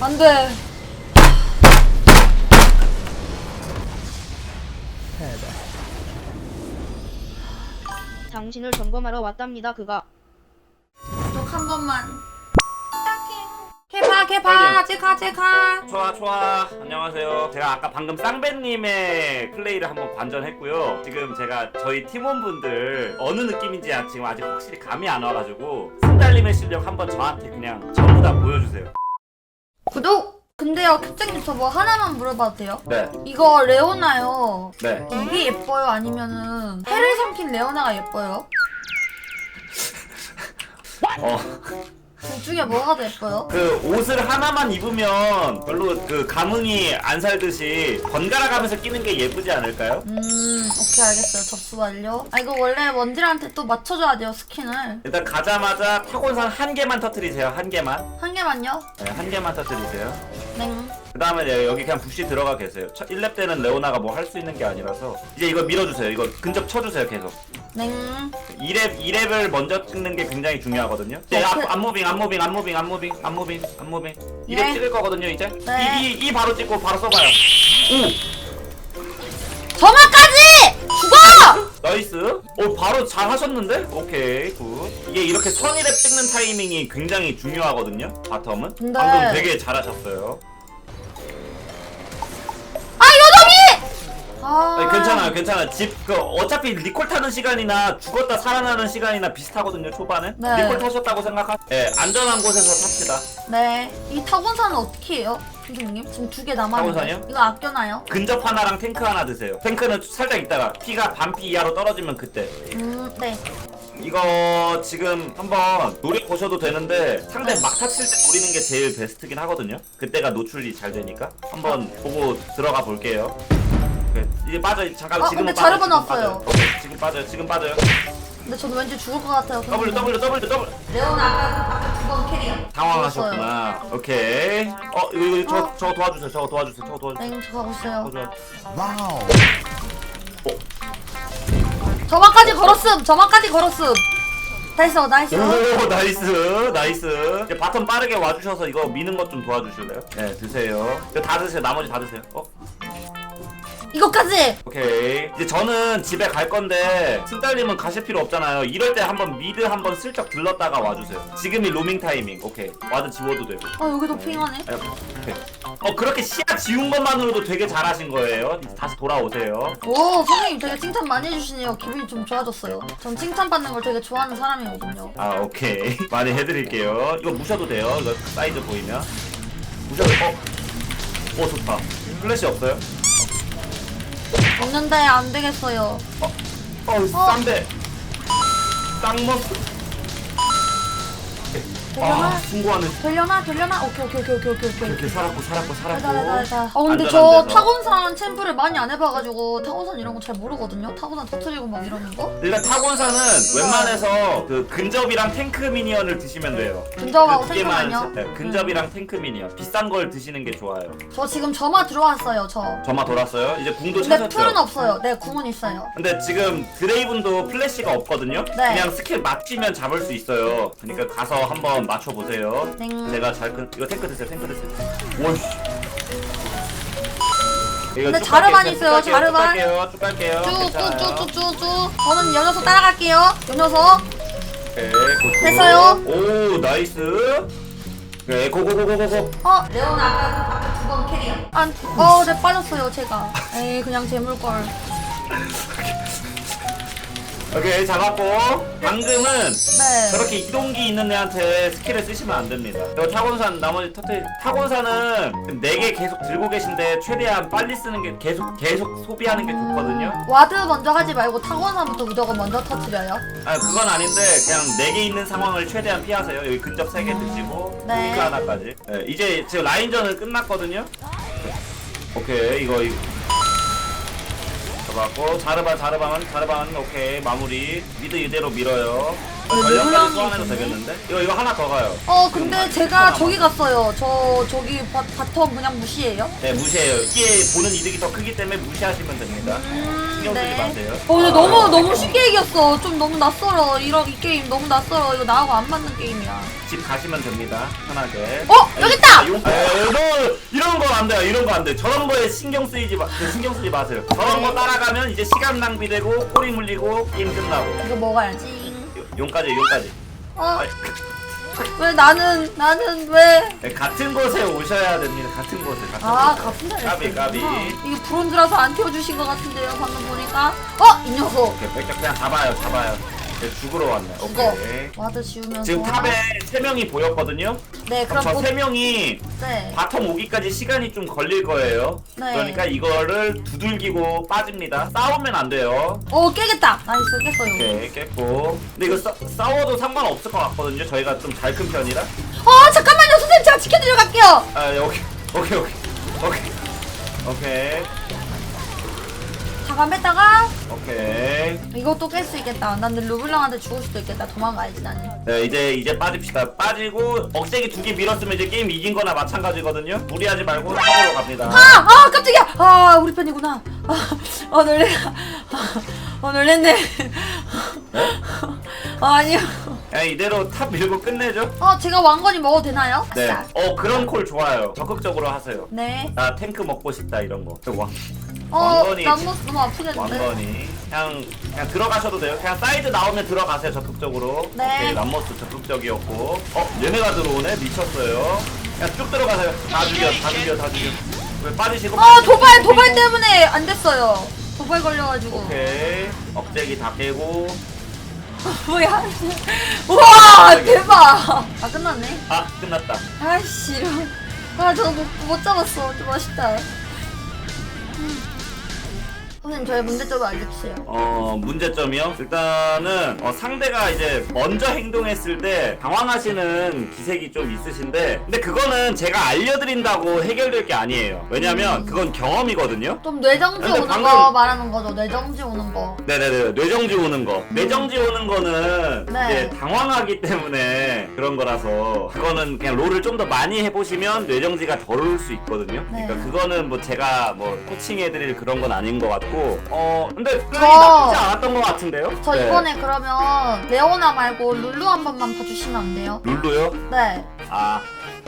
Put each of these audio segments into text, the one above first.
안 돼. 당신을 점검하러 왔답니다. 그가. 한 번만. 개파 개파 제카 제카. 좋아 좋아. 안녕하세요. 제가 아까 방금 쌍배님의 플레이를 한번 관전했고요. 지금 제가 저희 팀원분들 어느 느낌인지 아- 지금 아직 확실히 감이 안 와가지고 승달님의 실력 한번 저한테 그냥 전부 다 보여주세요 구독 근데요 캡장님 저 뭐 하나만 물어봐도 돼요? 네 이거 레오나요 네. 이게 예뻐요 아니면은 해를 삼킨 레오나가 예뻐요? 어, 둘 중에 뭐가 더 예뻐요? 그 옷을 하나만 입으면 별로 그 감흥이 안 살듯이 번갈아 가면서 끼는 게 예쁘지 않을까요? 음 오케이 알겠어요 접수 완료 아 이거 원래 원딜한테 또 맞춰줘야 돼요 스킨을 일단 가자마자 타곤산 한 개만 터트리세요 한 개만 한 개만요? 네, 한 개만 터트리세요 냉 그 다음에 여기 그냥 부시 들어가 계세요. 첫 1렙 때는 레오나가 뭐 할 수 있는 게 아니라서 이제 이거 밀어주세요. 이거 근접 쳐주세요 계속. 냉 2렙 2렙을 먼저 찍는 게 굉장히 중요하거든요. 이제 어, 그- 앞, 앞무빙 앞무빙 앞무빙 앞무빙 앞무빙 앞무빙 2렙 네. 찍을 거거든요 이제. 네. 이, 이, 이 바로 찍고 바로 써봐요. 오 점화까지! 죽어! 나이스. 오 바로 잘 하셨는데? 오케이 굿. 이게 이렇게 선이랩 찍는 타이밍이 굉장히 중요하거든요. 바텀은. 근데- 방금 되게 잘하셨어요. 아 아니, 괜찮아요, 괜찮아요. 집, 그, 어차피 리콜 타는 시간이나 죽었다 살아나는 시간이나 비슷하거든요, 초반에. 네. 리콜 타셨다고 생각하, 예, 안전한 곳에서 탑시다. 네 이 타곤산은 어떻게 해요? 선생님 지금 두 개 남았는데 타곤산이요? 이거 아껴놔요? 근접 하나랑 탱크 하나 드세요. 탱크는 살짝 있다가 피가 반피 이하로 떨어지면 그때. 음 네 이거 지금 한번 노려보셔도 되는데 상대 막타 칠때 노리는 게 제일 베스트긴 하거든요. 그때가 노출이 잘 되니까. 한번 보고 들어가 볼게요. 오케이. 이제 빠져, 잠깐 어, 지금은 근데 자르고 지금 나왔어요. 지금 빠져요, 지금 빠져요. 근데 저는 왠지 죽을 것 같아요 W, W, W, W. 레오나 아까 아까 두번 캐리야 당황하셨구나. 오케이. 어 이거 이거 저 저거 도와주세요. 저거 도와주세요. 저거 도와주세요. 네, 저 가고 있어요. 저거 와우. 저만까지 걸었음. 저만까지 걸었음. 나이스, 나이스. 오 나이스 나이스. 이제 바텀 빠르게 와주셔서 이거 미는 것 좀 도와주실래요? 네 드세요. 이거 다 드세요. 나머지 다 드세요. 어 이거까지. 오케이. 이제 저는 집에 갈 건데 승달님은 가실 필요 없잖아요. 이럴 때 한번 미드 한번 슬쩍 들렀다가 와주세요. 지금이 로밍 타이밍. 오케이. 와드 지워도 되고. 아 여기도 핑하네. 아, 오케이. 어 그렇게 시야 지운 것만으로도 되게 잘하신 거예요. 이제 다시 돌아오세요. 오 선생님 되게 칭찬 많이 해주시네요. 기분이 좀 좋아졌어요. 전 칭찬 받는 걸 되게 좋아하는 사람이거든요. 아 오케이 많이 해드릴게요 이거 무셔도 돼요 이거 사이즈 보이면 무셔도 어? 어 좋다 플래시 없어요? 있는데 안 되겠어요. 어 싼데 쌍머스 아 승부하는 되려나? 되려나? 오케이 오케이 오케이 오케이 오케이 오케이. 이렇게 살았고 살았고 살았고 됐다. 아 근데 안전한 저 데서. 타곤산 챔프를 많이 안 해봐가지고 타곤산 이런 거 잘 모르거든요. 타곤산 터트리고 막 이러는 거. 일단 타곤사는 웬만해서 그 근접이랑 탱크 미니언을 드시면 돼요 근접하고 그 두 개만 탱크만요? 네, 근접이랑 탱크 미니언 비싼 걸 드시는 게 좋아요 저 지금 점화 들어왔어요. 저. 점화 돌았어요 이제 궁도 근데 찾았죠 풀은 없어요. 네 궁은 있어요. 근데 지금 드레이븐도 플래시가 없거든요. 네. 그냥 스킬 맞추면 잡을 수 있어요. 그러니까 가서 한번 맞춰 보세요. 네. 내가 잘 큰, 이거 탱크 드세요. 탱크 드세요. 오이씨. 이거 근데 쭉 자르반 갈게요, 있어요, 쭉 갈게요, 자르반. 쭉 갈게요. 쭉 갈게요. 괜찮아요. 쭉쭉쭉쭉쭉. 저는 요 녀석 따라갈게요. 요 녀석. 오케이, 고고. 됐어요. 오 나이스. 네 고고고고고고. 어 레오나 아까 아까 두번 캐리야. 안. 어네 빠졌어요 제가. 에이 그냥 재물 걸. 오케이 잡았고 방금은 네. 저렇게 이동기 있는 애한테 스킬을 쓰시면 안 됩니다. 그리고 타곤산 나머지 터트 타곤산은 4개 계속 들고 계신데 최대한 빨리 쓰는 게 계속 계속 소비하는 게 좋거든요. 와드 먼저 하지 말고 타곤산부터 무조건 먼저 터트려요. 아 그건 아닌데 그냥 4개 있는 상황을 최대한 피하세요. 여기 근접 3개 드시고 네. 링크 하나까지. 네, 이제 지금 라인전은 끝났거든요. 오케이 이거 이거 잡았고 자르반 자르반 자르반 오케이 마무리 미드 이대로 밀어요. 네, 전력까지 물량이 소환해도 있네. 되겠는데? 이거 이거 하나 더 가요. 어 근데 제가 저기 갔어요. 저 저기 바, 바텀 그냥 무시해요. 네 무시해요. 이게 보는 이득이 더 크기 때문에 무시하시면 됩니다. 음, 쓰지 네. 마세요. 어 근데 너무 너무 쉽게 이겼어. 좀 너무 낯설어. 이런 이 게임 너무 낯설어. 이거 나하고 안 맞는 게임이야. 집 가시면 됩니다. 편하게. 어, 여기 있다! 용... 에, 뭐 이런 거 안 돼. 저런 거에 신경 쓰이지 마. 그 신경 쓰지 마세요. 저런 거 따라가면 이제 시간 낭비되고 꼬리 물리고 게임 끝나고. 이거 먹어야지. 용까지 용까지. 어, 아이, 왜 나는, 나는 왜. 네, 같은 곳에 오셔야 됩니다. 같은 곳에. 같은 아, 곳에. 같은 자리에 까비 까비. 이게 브론즈라서 안 태워주신 것 같은데요, 방금 보니까. 어, 이 녀석. 오케이 뺏겨 그냥 잡아요 잡아요. 네, 죽으러 왔네. 죽어. 오케이. 와드 지우면서. 지금 탑에 세 명이 보였거든요. 네, 그럼 저 곧- 세 명이 네. 바텀 오기까지 시간이 좀 걸릴 거예요. 네. 그러니까 이거를 두들기고 빠집니다. 싸우면 안 돼요. 오, 깨겠다. 나이스, 깼어요. 오케이 깼고. 근데 이거 싸, 싸워도 상관없을 것 같거든요. 저희가 좀 잘 큰 편이라. 어, 잠깐만요, 선생님. 제가 지켜드려 갈게요. 아 오케이 오케이 오케이 오케이 오케이 뺐다가. 오케이. 이것도 깰 수 있겠다. 나는 르블랑한테 죽을 수도 있겠다. 도망가야지, 나는. 네 이제 이제 빠집시다. 빠지고 억제기 두 개 밀었으면 이제 게임 이긴 거나 마찬가지거든요. 무리하지 말고 싸우러 갑니다. 아! 아, 깜짝이야! 아, 우리 편이구나. 아, 어, 놀래. 어, 놀랬네. 어, 아니요. 그냥 이대로 탑 밀고 끝내죠. 어, 제가 왕건이 먹어도 되나요? 네. 아싸. 어 그런 콜 좋아요. 적극적으로 하세요. 네. 나 탱크 먹고 싶다 이런 거. 저 왕, 어, 왕건이 남모스 너무 아프겠는데? 왕건이 그냥 그냥 들어가셔도 돼요. 그냥 사이드 나오면 들어가세요 적극적으로. 네. 오케이 람머스 적극적이었고. 어 얘네가 들어오네 미쳤어요. 그냥 쭉 들어가세요. 다 죽여 다 죽여 다 죽여. 왜 빠지시고? 아, 도발, 도발 때문에 안 됐어요. 도발 걸려가지고. 오케이 억제기 다 깨고. 뭐야? 우와, 대박! 아, 끝났네. 아 끝났다. 아이씨, 이런. 아, 저거 못, 못 잡았어. 좀 아쉽다. 음. 선생님, 저의 문제점을 알려주세요. 어 문제점이요? 일단은 어, 상대가 이제 먼저 행동했을 때 당황하시는 기색이 좀 있으신데 근데 그거는 제가 알려드린다고 해결될 게 아니에요 왜냐면 그건 경험이거든요 좀 뇌정지 근데 오는 방금- 거 말하는 거죠. 뇌정지 오는 거. 네네네 뇌정지 오는 거 뇌정지 오는 거는 네. 이제 당황하기 때문에 그런 거라서 그거는 그냥 롤을 좀 더 많이 해보시면 뇌정지가 덜 올 수 있거든요 네. 그러니까 그거는 뭐 제가 뭐 코칭해드릴 그런 건 아닌 것 같고 어 근데 플레이 저- 나쁘지 않았던 것 같은데요? 저 네. 이번에 그러면 레오나 말고 룰루 한 번만 봐주시면 안 돼요? 룰루요? 네. 아,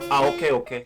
아 오케이 오케이